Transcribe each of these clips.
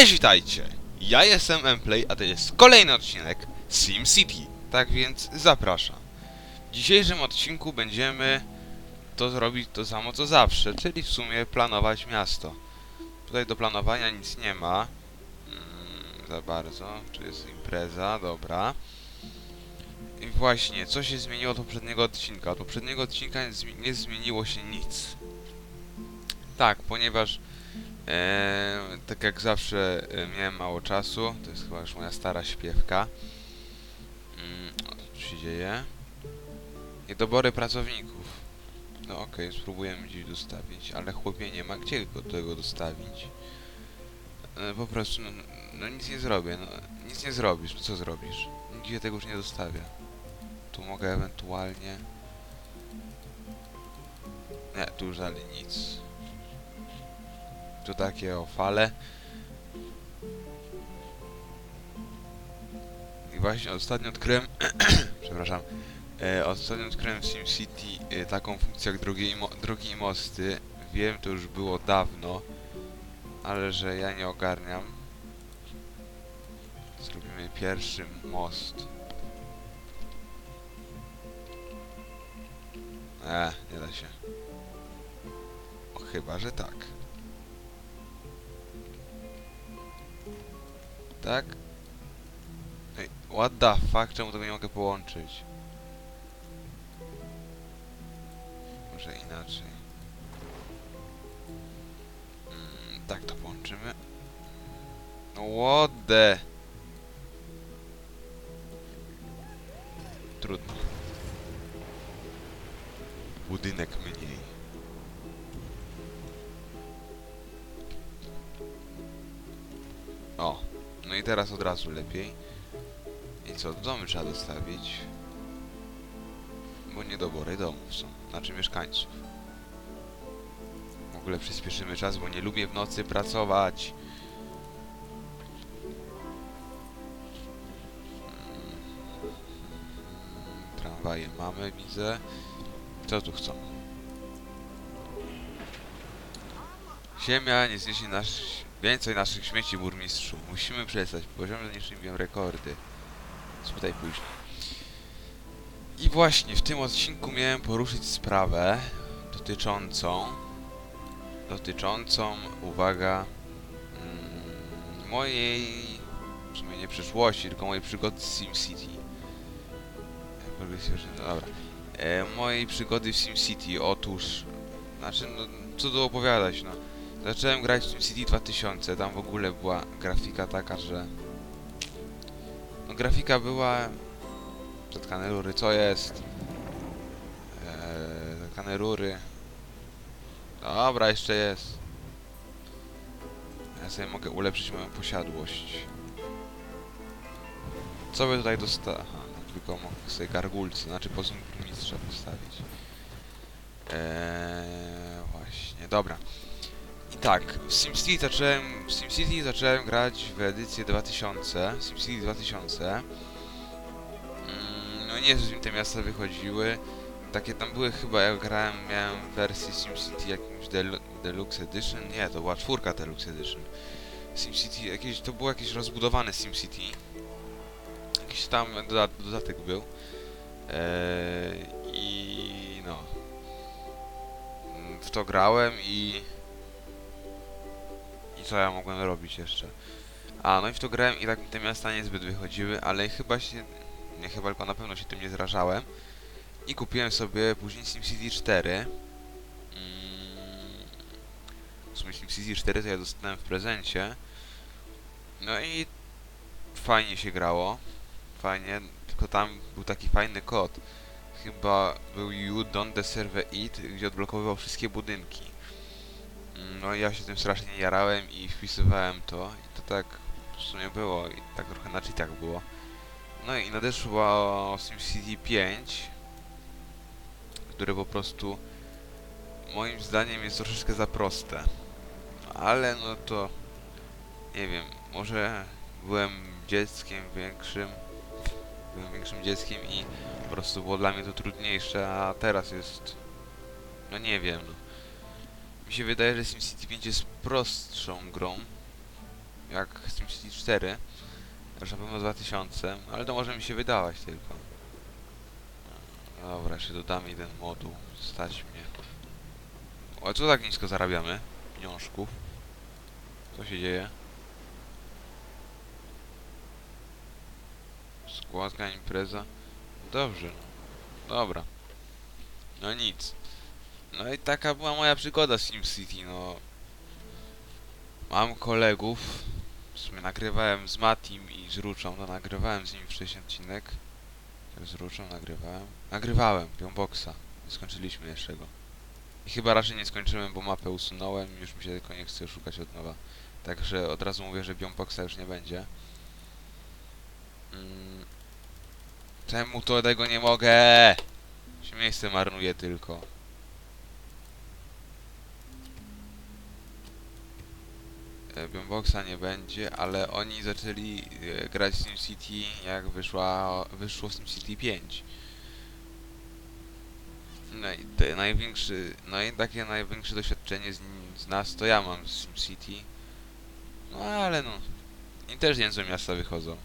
Cześć, witajcie! Ja jestem Mplay, a to jest kolejny odcinek SimCity. Tak więc zapraszam. W dzisiejszym odcinku będziemy to zrobić to samo co zawsze, czyli w sumie planować miasto. Tutaj do planowania nic nie ma. Mm, za bardzo. Czy jest impreza? Dobra. I właśnie, co się zmieniło od poprzedniego odcinka? Od poprzedniego odcinka nie zmi- nie zmieniło się nic. Tak, ponieważ Eee, tak jak zawsze e, miałem mało czasu, to jest chyba już moja stara śpiewka. Mm, o, co się dzieje? Niedobory pracowników. No okej, spróbujemy gdzieś dostawić, ale chłopie nie ma gdzie go tego dostawić. E, po prostu, no, no nic nie zrobię, no nic nie zrobisz, no co zrobisz? Nigdzie tego już nie dostawię. Tu mogę ewentualnie... Nie, tu już dalej nic. Tu takie o fale. I właśnie ostatnio odkryłem, przepraszam, e, ostatnio odkryłem w SimCity e, taką funkcję jak drogi i, mosty. Wiem, to już było dawno, ale że ja nie ogarniam. Zrobimy pierwszy most. E, nie da się. O, chyba, że tak. Tak? Ej, what the fuck, czemu tego nie mogę połączyć? Może inaczej. Mm, tak to połączymy. No what the... Trudno. Budynek mniej. O, no i teraz od razu lepiej. I co, domy trzeba dostawić. Bo niedobory domów są, znaczy mieszkańców. W ogóle przyspieszymy czas, bo nie lubię w nocy pracować. Tramwaje mamy, widzę. Co tu chcą? Ziemia nie zniesie nasz... więcej naszych śmieci, burmistrzu. Musimy przestać. Poziom zniszczyłem rekordy. Spytaj później. I właśnie w tym odcinku miałem poruszyć sprawę dotyczącą... dotyczącą, uwaga, mm, mojej... w sumie nie przyszłości, tylko mojej przygody z SimCity. No dobra. E, mojej przygody w SimCity. Otóż... Znaczy, no, co tu opowiadać, no. Zacząłem grać w SimCity 2000, tam w ogóle była grafika taka, że... No grafika była... Zatkane rury, co jest? Eee, zatkane rury. Dobra, jeszcze jest. Ja sobie mogę ulepszyć moją posiadłość. Co by tutaj dostać? Aha, no tylko mogę sobie gargulcy, znaczy posąg burmistrza postawić. Eee, właśnie, dobra. Tak, w SimCity zacząłem, w SimCity zacząłem grać w edycję 2000, SimCity 2000. Mm, no nie wiem, te miasta wychodziły. Takie tam były chyba, jak grałem, miałem wersję SimCity jakimś Delu Deluxe Edition. Nie, to była czwórka Deluxe Edition. SimCity, jakieś, to było jakieś rozbudowane SimCity. Jakiś tam doda dodatek był. Eee, I no. W to grałem i... Co ja mogłem robić jeszcze? A, no i w to grałem i tak mi te miasta niezbyt wychodziły, ale chyba się... Nie chyba, tylko na pewno się tym nie zrażałem. I kupiłem sobie później SimCity 4. Mm, w sumie SimCity 4 to ja dostałem w prezencie. No i fajnie się grało. Fajnie, tylko tam był taki fajny kod. Chyba był You Don't Deserve It, gdzie odblokowywał wszystkie budynki. No ja się tym strasznie jarałem i wpisywałem to i to tak w sumie było i tak trochę na cheatach było. No i nadeszło SimCity 5, które po prostu moim zdaniem jest troszeczkę za proste. Ale no to nie wiem, może byłem dzieckiem większym, byłem większym dzieckiem i po prostu było dla mnie to trudniejsze, a teraz jest no nie wiem, no. Mi się wydaje, że SimCity 5 jest prostszą grą. jak SimCity 4. Już na pewno 2000, ale to może mi się wydawać tylko. No Dobra, jeszcze dodamy jeden moduł. Stać mnie. O, co tak nisko zarabiamy? Pieniążków. Co się dzieje? Składka, impreza. Dobrze. no. Dobra. No nic. No i taka była moja przygoda z SimCity, no. Mam kolegów. W sumie nagrywałem z Matim i z Ruczą, no nagrywałem z nim wcześniej odcinek. Z Ruczą nagrywałem. Nagrywałem, Piąboxa. Nie skończyliśmy jeszcze go. I chyba raczej nie skończyłem, bo mapę usunąłem już mi się tylko nie chce szukać od nowa. Także od razu mówię, że Biomboxa już nie będzie. Mm. Czemu to tego nie mogę? Się miejsce marnuje tylko. Boomboxa nie będzie, ale oni zaczęli e, grać w SimCity jak wyszła, wyszło SimCity 5. No i te największy, no i takie największe doświadczenie z, z nas to ja mam z SimCity. No ale no, i też niezłe miasta wychodzą.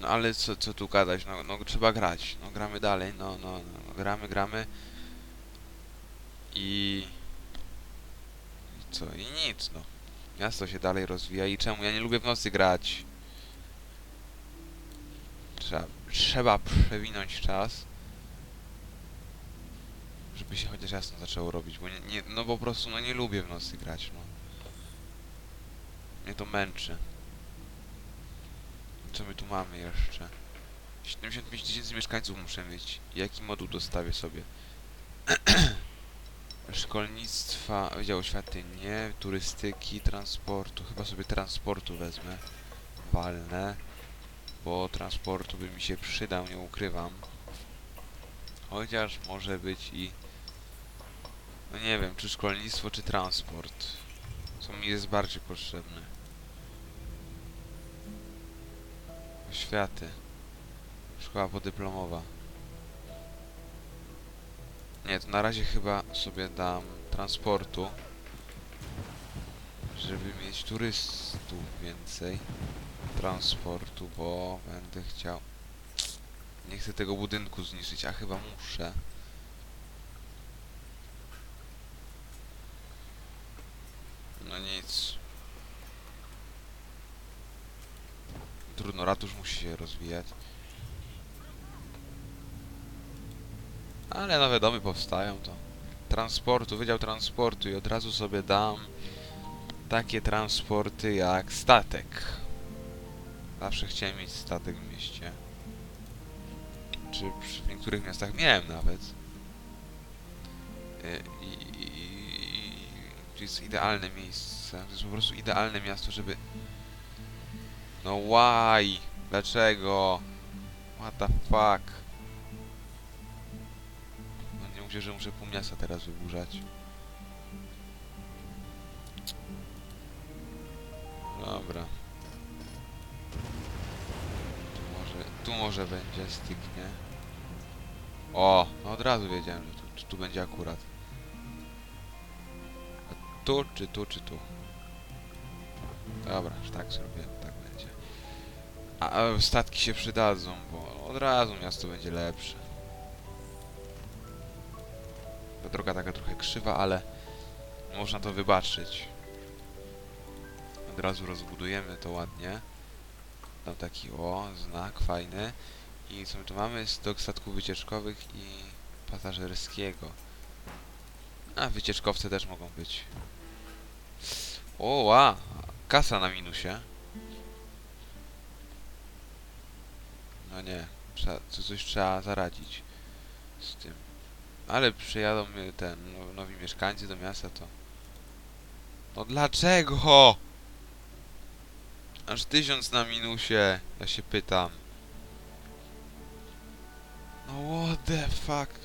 No ale co, co tu gadać, no, no trzeba grać, no gramy dalej, no, no, no gramy, gramy. I... Co? I nic, no. Miasto się dalej rozwija i czemu? Ja nie lubię w nocy grać. Trzeba, trzeba przewinąć czas. Żeby się chociaż jasno zaczęło robić, bo nie, nie, no po prostu no nie lubię w nocy grać, no. Mnie to męczy. Co my tu mamy jeszcze? 75 tysięcy mieszkańców muszę mieć. Jaki moduł dostawię sobie? Szkolnictwa, Wydział Oświaty nie, turystyki, transportu. Chyba sobie transportu wezmę. Walne. Bo transportu by mi się przydał, nie ukrywam. Chociaż może być i... No nie wiem, czy szkolnictwo, czy transport. Co mi jest bardziej potrzebne. Oświaty. Szkoła podyplomowa. Nie, to na razie chyba sobie dam transportu. Żeby mieć turystów więcej. Transportu, bo będę chciał... Nie chcę tego budynku zniszczyć, a chyba muszę. No nic. Trudno, ratusz musi się rozwijać. Ale nowe domy powstają, to transportu, Wydział Transportu i od razu sobie dam takie transporty jak statek. Zawsze chciałem mieć statek w mieście. Czy w niektórych miastach miałem nawet. Y, I, i, i, to jest idealne miejsce. To jest po prostu idealne miasto, żeby... No why? Dlaczego? What the fuck? Mówię, że muszę pół miasta teraz wyburzać. Dobra. Tu może, tu może będzie styknie. O, no od razu wiedziałem, że tu, tu, tu będzie akurat. A tu, czy tu, czy tu? Dobra, że tak zrobię, tak będzie. A, a statki się przydadzą, bo od razu miasto będzie lepsze. Droga taka trochę krzywa, ale można to wybaczyć. Od razu rozbudujemy to ładnie. Tam taki o, znak fajny. I co my tu mamy? Stok statków wycieczkowych i pasażerskiego. A, wycieczkowce też mogą być. O, ła! Kasa na minusie. No nie, trzeba, co, coś trzeba zaradzić z tym. Ale przyjadą ten, no, nowi mieszkańcy do miasta, to... No dlaczego? Aż tysiąc na minusie, ja się pytam. No what the fuck?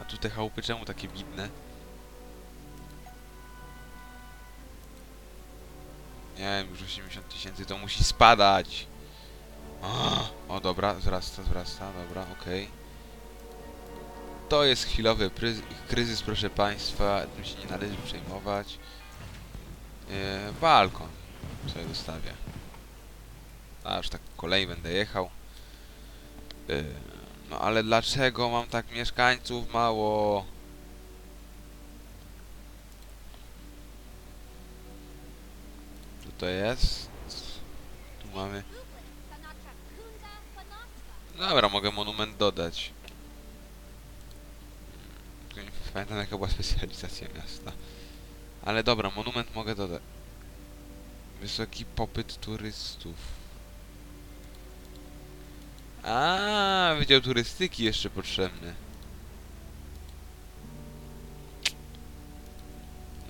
A tu te chałupy czemu takie bidne? Nie wiem, już 80 tysięcy to musi spadać. O, o dobra, wzrasta, wzrasta, dobra, okej. To jest chwilowy kryzys, proszę Państwa, tym się nie należy przejmować. Yy, balkon sobie zostawię. Aż tak kolei będę jechał. Yy, no ale dlaczego mam tak mieszkańców mało? Co to jest? Tu mamy... Dobra, mogę monument dodać. Tylko nie pamiętam jaka była specjalizacja miasta. Ale dobra, monument mogę dodać. Wysoki popyt turystów. A, Wydział Turystyki jeszcze potrzebny.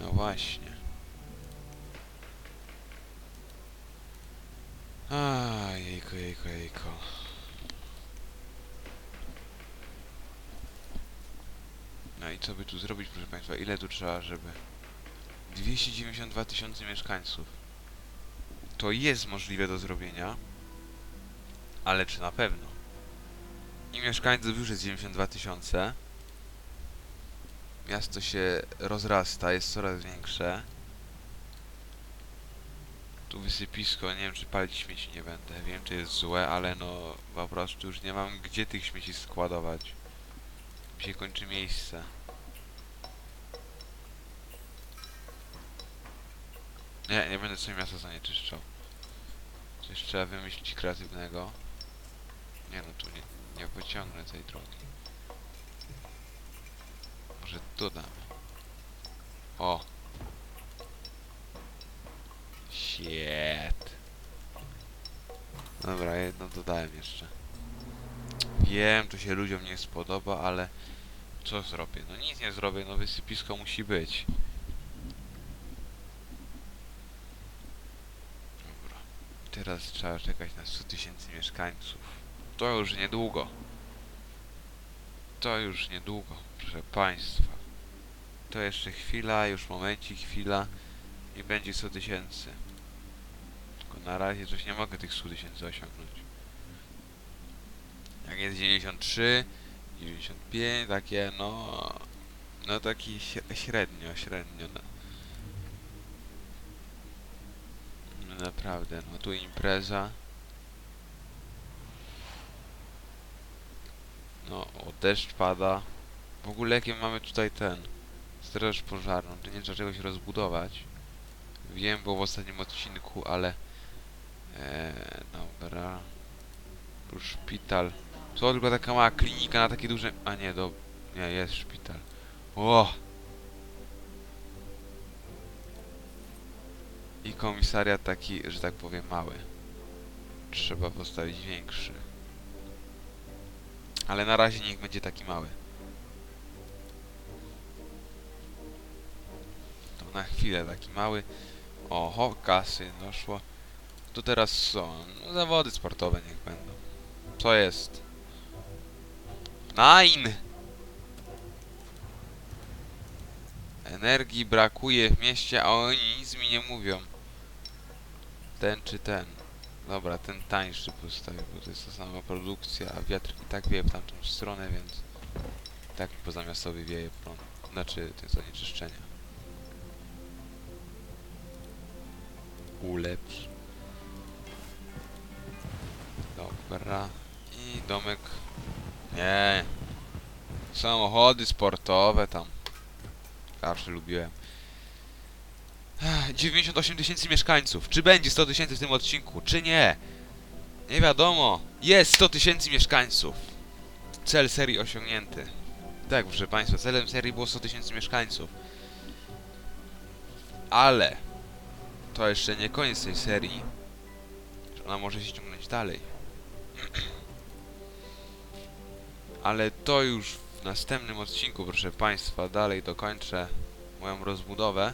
No właśnie. A, jejko, jejko, jejko. No i co by tu zrobić, proszę Państwa? Ile tu trzeba, żeby... 292 tysiące mieszkańców. To jest możliwe do zrobienia. Ale czy na pewno? I mieszkańców już jest 92 tysiące. Miasto się rozrasta, jest coraz większe. Tu wysypisko, nie wiem czy palić śmieci nie będę. Wiem czy jest złe, ale no po prostu już nie mam gdzie tych śmieci składować. Mi się kończy miejsce. Nie, nie będę sobie miasta zanieczyszczał. Coś trzeba wymyślić kreatywnego. Nie no, tu nie, nie pociągnę tej drogi. Może dodam. O! Shit. Dobra, jedno dodałem jeszcze. Wiem, to się ludziom nie spodoba, ale co zrobię? No nic nie zrobię, no wysypisko musi być. Dobra. Teraz trzeba czekać na 100 tysięcy mieszkańców. To już niedługo. To już niedługo, proszę Państwa. To jeszcze chwila, już momencik, chwila i będzie 100 tysięcy. Tylko na razie coś nie mogę tych 100 tysięcy osiągnąć. Jak jest 93, 95, takie no... No taki śre- średnio, średnio. No. No Naprawdę, no tu impreza. No, o, deszcz pada. W ogóle jakie mamy tutaj ten... Straż pożarną, to nie trzeba czegoś rozbudować. Wiem, było w ostatnim odcinku, ale... Eee, dobra. Tu szpital. Co, tylko taka mała klinika na takie duże... A nie, do... Nie, jest szpital. O! Komisariat taki, że tak powiem, mały. Trzeba postawić większy. Ale na razie niech będzie taki mały. To na chwilę taki mały. Oho, kasy doszło. Tu teraz są no, zawody sportowe niech będą. Co jest? Nine! Energii brakuje w mieście, a oni nic mi nie mówią. Ten czy ten. Dobra, ten tańszy postawię, bo to jest ta sama produkcja, a wiatr i tak wieje w tamtą stronę, więc i tak mi pozamiastowy wieje prąd. Znaczy, jest zanieczyszczenia. Ulepsz. Dobra. I domek. Nie. Samochody sportowe tam. Zawsze lubiłem. Ech, 98 tysięcy mieszkańców. Czy będzie 100 tysięcy w tym odcinku, czy nie? Nie wiadomo. Jest 100 tysięcy mieszkańców. Cel serii osiągnięty. Tak, proszę Państwa, celem serii było 100 tysięcy mieszkańców. Ale to jeszcze nie koniec tej serii. Ona może się ciągnąć dalej. Ale to już w następnym odcinku, proszę Państwa, dalej dokończę moją rozbudowę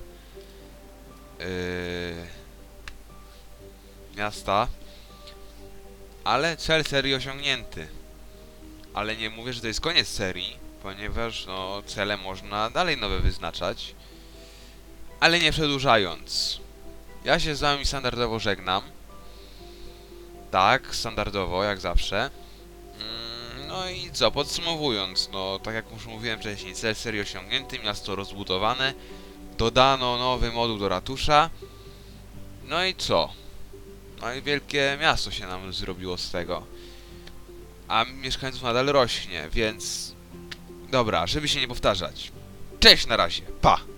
yy, miasta. Ale cel serii osiągnięty. Ale nie mówię, że to jest koniec serii, ponieważ no, cele można dalej nowe wyznaczać. Ale nie przedłużając. Ja się z wami standardowo żegnam. Tak, standardowo, jak zawsze. Mm, No i co, podsumowując, no tak jak już mówiłem wcześniej, cel serii osiągnięty, miasto rozbudowane, dodano nowy moduł do ratusza, no i co? No i wielkie miasto się nam zrobiło z tego. A mieszkańców nadal rośnie, więc... Dobra, żeby się nie powtarzać. Cześć na razie, pa!